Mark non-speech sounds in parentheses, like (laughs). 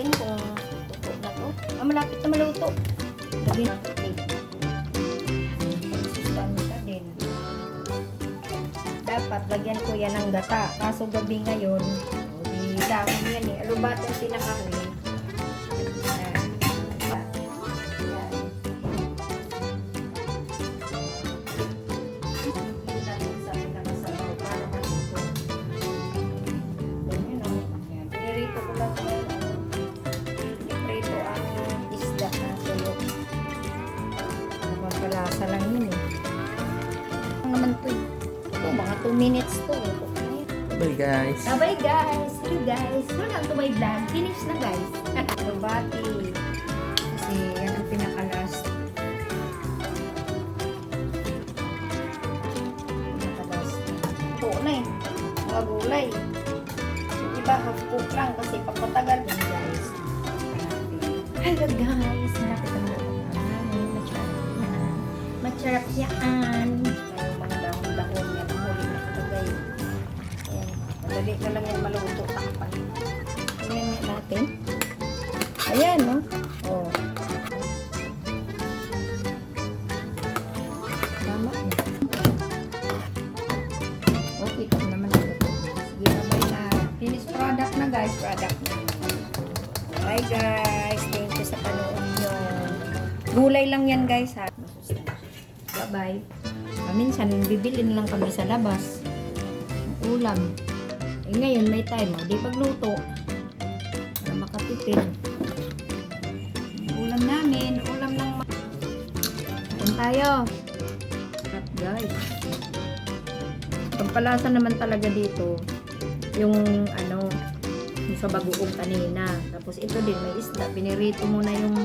natin kung luto na to. Ah, malapit na maluto. Lagyan natin. Sustansya din. Dapat lagyan ko yan ng gata. Kaso gabi ngayon, o di dahon yan eh. Alubat ang pinakahuli. Ano naman to eh. Ito, mga 2 minutes to. Ayan. Bye guys. Bye guys! Hello guys! Welcome to my vlog. Finish na guys. (laughs) Lubati. Kasi yan ang pinaka-last. Pinaka-last. Ito na eh. Mga gulay. Yung iba half cook lang kasi papatagal din guys. Hello guys! Malapit na natin. Macharap yan. Macharap yan. Madali na lang yan maluto. Takpan. Ayan nga natin. Ayan, no? Oh. Tama. Okay, ito naman ito. Sige, sabay na. Finished product na, guys. Product na. Bye, guys. Thank you sa panood nyo. Gulay lang yan, guys, ha? Bye-bye. Ah, Minsan, bibili na lang kami sa labas. Ulam. Eh, ngayon, may time. O, di pagluto. Para makatipid. Ulam namin. Ulam ng... Kain tayo. Sarap, guys. Pagpalasa naman talaga dito, yung ano, yung sa bagoong kanina. Tapos ito din, may isda. Pinirito mo na yung